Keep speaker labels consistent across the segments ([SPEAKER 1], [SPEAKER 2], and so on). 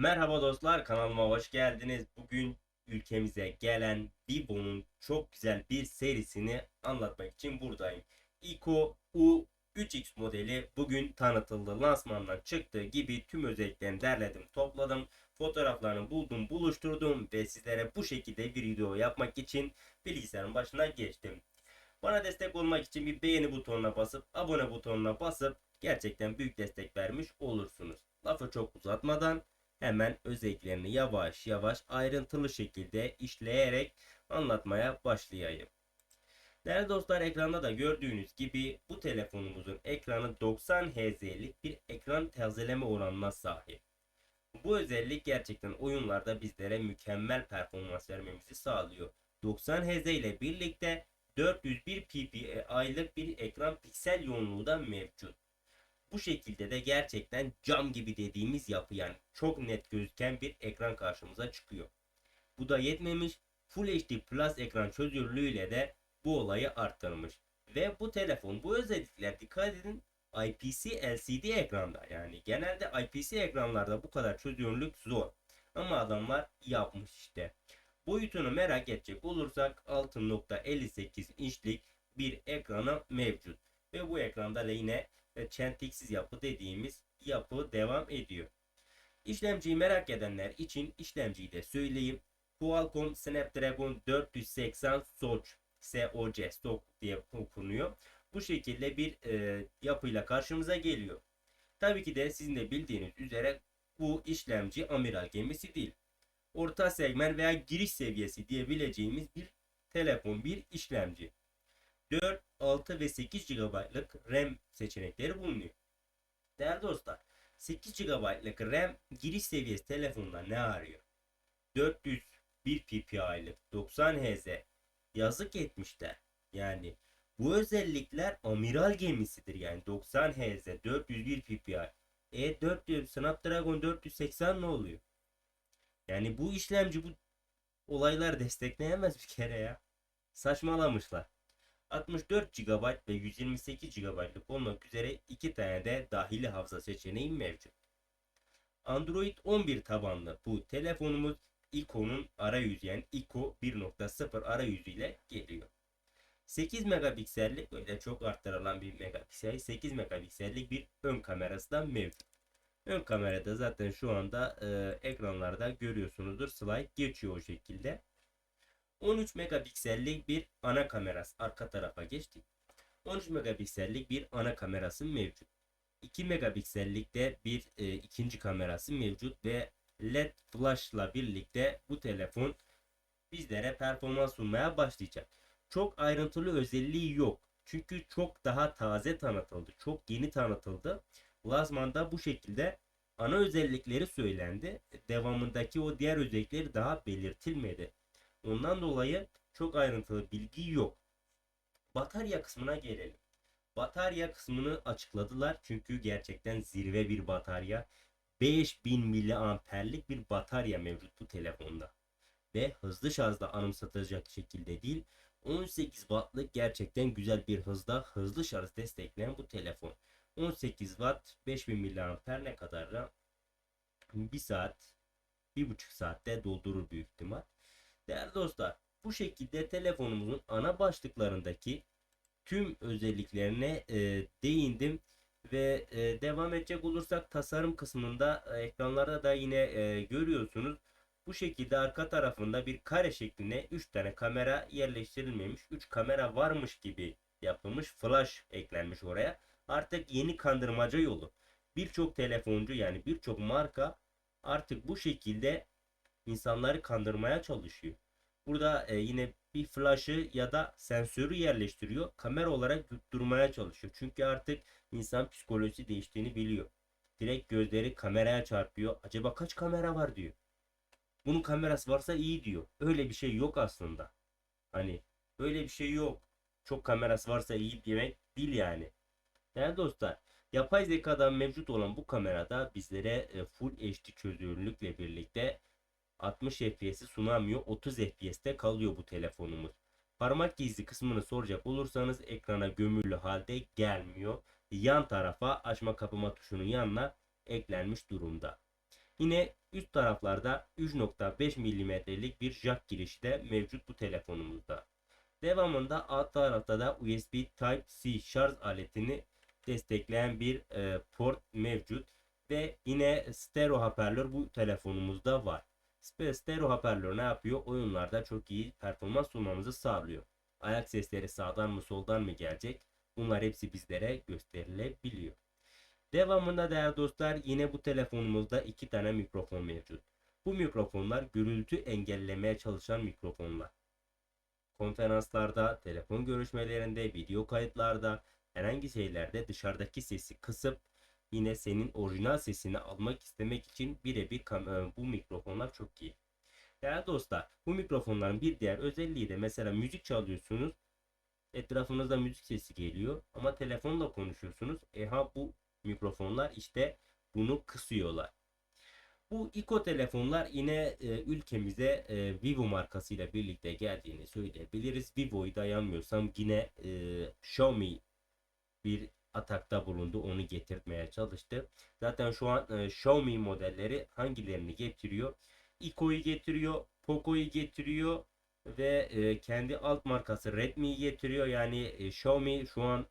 [SPEAKER 1] Merhaba dostlar kanalıma hoş geldiniz. Bugün ülkemize gelen Vivo'nun çok güzel bir serisini anlatmak için buradayım. Ico U3X modeli bugün tanıtıldı. Lansmandan çıktığı gibi tüm özelliklerini derledim, topladım. Fotoğraflarını buldum, buluşturdum ve sizlere bu şekilde bir video yapmak için bilgisayarın başına geçtim. Bana destek olmak için bir beğeni butonuna basıp abone butonuna basıp gerçekten büyük destek vermiş olursunuz. Lafı çok uzatmadan hemen özelliklerini yavaş yavaş ayrıntılı şekilde işleyerek anlatmaya başlayayım. Değerli dostlar ekranda da gördüğünüz gibi bu telefonumuzun ekranı 90 Hz'lik bir ekran tazeleme oranına sahip. Bu özellik gerçekten oyunlarda bizlere mükemmel performans vermemizi sağlıyor. 90 Hz ile birlikte 401 ppi'lik bir ekran piksel yoğunluğu da mevcut. Bu şekilde de gerçekten cam gibi dediğimiz yapı yani çok net gözüken bir ekran karşımıza çıkıyor. Bu da yetmemiş Full HD Plus ekran çözünürlüğüyle de bu olayı arttırmış. Ve bu telefon bu özellikler dikkat edin IPS LCD ekranda yani genelde IPS ekranlarda bu kadar çözünürlük zor. Ama adamlar yapmış işte. Boyutunu merak edecek olursak 6.58 inçlik bir ekranı mevcut. Ve bu ekranda da yine ve çentiksiz yapı dediğimiz yapı devam ediyor. İşlemciyi merak edenler için işlemciyi de söyleyeyim. Qualcomm Snapdragon 480 SoC SoC SoC diye okunuyor. Bu şekilde bir e, yapıyla karşımıza geliyor. Tabii ki de sizin de bildiğiniz üzere bu işlemci amiral gemisi değil. Orta segment veya giriş seviyesi diyebileceğimiz bir telefon, bir işlemci. 4, 6 ve 8 GB'lık RAM seçenekleri bulunuyor. Değerli dostlar, 8 GB'lık RAM giriş seviyesi telefonda ne arıyor? 401 ppi'lık 90 Hz yazık etmişler. Yani bu özellikler amiral gemisidir yani 90 Hz 401 ppi. E 4 Snapdragon 480 ne oluyor? Yani bu işlemci bu olaylar destekleyemez bir kere ya. Saçmalamışlar. 64 GB ve 128 GB'lık olmak üzere iki tane de dahili hafıza seçeneği mevcut. Android 11 tabanlı bu telefonumuz Ico'nun arayüzü yani Ico 1.0 arayüzü ile geliyor. 8 megapiksellik böyle çok arttırılan bir megapiksel 8 megapiksellik bir ön kamerası da mevcut. Ön kamerada zaten şu anda e, ekranlarda görüyorsunuzdur slide geçiyor o şekilde. 13 megapiksellik bir ana kamerası arka tarafa geçtik. 13 megapiksellik bir ana kamerası mevcut. 2 megapiksellik de bir e, ikinci kamerası mevcut ve LED flashla birlikte bu telefon bizlere performans sunmaya başlayacak. Çok ayrıntılı özelliği yok. Çünkü çok daha taze tanıtıldı. Çok yeni tanıtıldı. Lazman'da bu şekilde ana özellikleri söylendi. Devamındaki o diğer özellikleri daha belirtilmedi. Ondan dolayı çok ayrıntılı bilgi yok. Batarya kısmına gelelim. Batarya kısmını açıkladılar çünkü gerçekten zirve bir batarya. 5000 miliamperlik bir batarya mevcut bu telefonda. Ve hızlı şarjda anımsatacak şekilde değil 18 wattlık gerçekten güzel bir hızda hızlı şarj destekleyen bu telefon. 18 watt 5000 miliamper ne kadar da 1 saat 1,5 saatte doldurur büyük ihtimal. Değerli dostlar bu şekilde telefonumuzun ana başlıklarındaki tüm özelliklerine e, değindim ve e, devam edecek olursak tasarım kısmında e, ekranlarda da yine e, görüyorsunuz. Bu şekilde arka tarafında bir kare şeklinde 3 tane kamera yerleştirilmemiş. 3 kamera varmış gibi yapılmış. Flash eklenmiş oraya. Artık yeni kandırmaca yolu. Birçok telefoncu yani birçok marka artık bu şekilde insanları kandırmaya çalışıyor. Burada e, yine bir flash'ı ya da sensörü yerleştiriyor. Kamera olarak tutturmaya çalışıyor. Çünkü artık insan psikolojisi değiştiğini biliyor. Direkt gözleri kameraya çarpıyor. Acaba kaç kamera var diyor. Bunun kamerası varsa iyi diyor. Öyle bir şey yok aslında. Hani öyle bir şey yok. Çok kamerası varsa iyi demek değil yani. Değerli dostlar, yapay zekadan mevcut olan bu kamerada bizlere e, Full HD çözünürlükle birlikte 60 FPS'i sunamıyor. 30 FPS'te kalıyor bu telefonumuz. Parmak izi kısmını soracak olursanız ekrana gömülü halde gelmiyor. Yan tarafa açma kapama tuşunun yanına eklenmiş durumda. Yine üst taraflarda 3.5 mm'lik bir jack girişi de mevcut bu telefonumuzda. Devamında alt tarafta da USB Type-C şarj aletini destekleyen bir e, port mevcut ve yine stereo hoparlör bu telefonumuzda var. Spe- Stereo ne yapıyor? Oyunlarda çok iyi performans sunmamızı sağlıyor. Ayak sesleri sağdan mı soldan mı gelecek? Bunlar hepsi bizlere gösterilebiliyor. Devamında değerli dostlar yine bu telefonumuzda iki tane mikrofon mevcut. Bu mikrofonlar gürültü engellemeye çalışan mikrofonlar. Konferanslarda, telefon görüşmelerinde, video kayıtlarda, herhangi şeylerde dışarıdaki sesi kısıp yine senin orijinal sesini almak istemek için birebir e, bu mikrofonlar çok iyi. Değerli dostlar, bu mikrofonların bir diğer özelliği de mesela müzik çalıyorsunuz, etrafınızda müzik sesi geliyor ama telefonla konuşuyorsunuz. E ha bu mikrofonlar işte bunu kısıyorlar. Bu Iko telefonlar yine e, ülkemize e, Vivo markasıyla birlikte geldiğini söyleyebiliriz. Vivo'yu da yanmıyorsam yine e, Xiaomi bir atakta bulundu. Onu getirtmeye çalıştı. Zaten şu an e, Xiaomi modelleri hangilerini getiriyor? Iko'yu getiriyor, Poco'yu getiriyor ve e, kendi alt markası Redmi'yi getiriyor. Yani e, Xiaomi şu an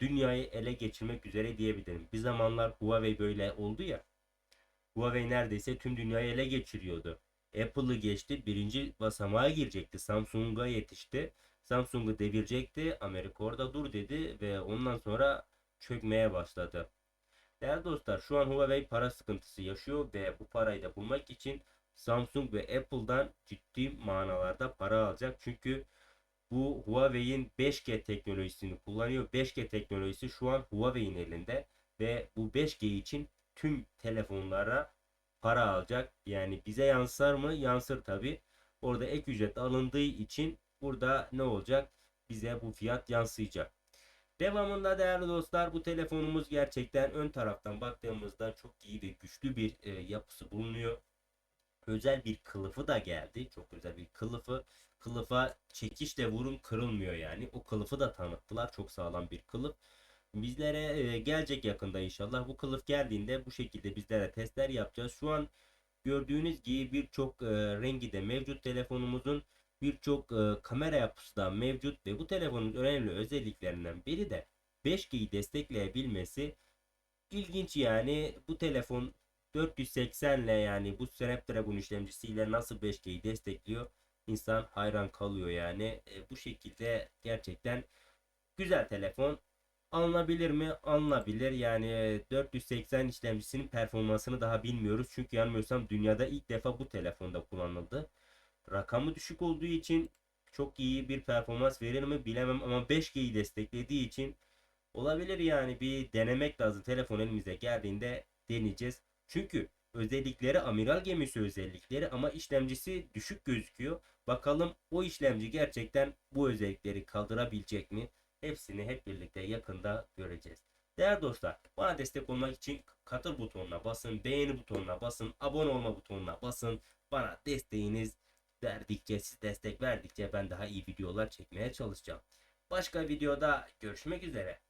[SPEAKER 1] dünyayı ele geçirmek üzere diyebilirim. Bir zamanlar Huawei böyle oldu ya. Huawei neredeyse tüm dünyayı ele geçiriyordu. Apple'ı geçti. Birinci basamağa girecekti. Samsung'a yetişti. Samsung'u devirecekti. Amerika orada dur dedi ve ondan sonra çökmeye başladı. Değerli dostlar şu an Huawei para sıkıntısı yaşıyor ve bu parayı da bulmak için Samsung ve Apple'dan ciddi manalarda para alacak. Çünkü bu Huawei'in 5G teknolojisini kullanıyor. 5G teknolojisi şu an Huawei'in elinde ve bu 5G için tüm telefonlara para alacak. Yani bize yansır mı? Yansır tabi. Orada ek ücret alındığı için burada ne olacak? Bize bu fiyat yansıyacak. Devamında değerli dostlar bu telefonumuz gerçekten ön taraftan baktığımızda çok iyi ve güçlü bir e, yapısı bulunuyor. Özel bir kılıfı da geldi. Çok özel bir kılıfı. Kılıfa çekişle vurun kırılmıyor yani. O kılıfı da tanıttılar. Çok sağlam bir kılıf. Bizlere e, gelecek yakında inşallah. Bu kılıf geldiğinde bu şekilde bizlere testler yapacağız. Şu an gördüğünüz gibi birçok e, rengi de mevcut. Telefonumuzun birçok e, kamera yapısı da mevcut ve bu telefonun önemli özelliklerinden biri de 5G'yi destekleyebilmesi. İlginç yani. Bu telefon 480 ile yani bu Snapdragon işlemcisiyle nasıl 5G'yi destekliyor? İnsan hayran kalıyor yani. E, bu şekilde gerçekten güzel telefon alınabilir mi? Alınabilir. Yani e, 480 işlemcisinin performansını daha bilmiyoruz. Çünkü yanılmıyorsam dünyada ilk defa bu telefonda kullanıldı. Rakamı düşük olduğu için çok iyi bir performans verir mi bilemem ama 5G'yi desteklediği için olabilir yani bir denemek lazım. Telefon elimize geldiğinde deneyeceğiz. Çünkü özellikleri amiral gemisi özellikleri ama işlemcisi düşük gözüküyor. Bakalım o işlemci gerçekten bu özellikleri kaldırabilecek mi? Hepsini hep birlikte yakında göreceğiz. Değerli dostlar, bana destek olmak için katıl butonuna basın, beğeni butonuna basın, abone olma butonuna basın. Bana desteğiniz verdikçe, siz destek verdikçe ben daha iyi videolar çekmeye çalışacağım. Başka videoda görüşmek üzere.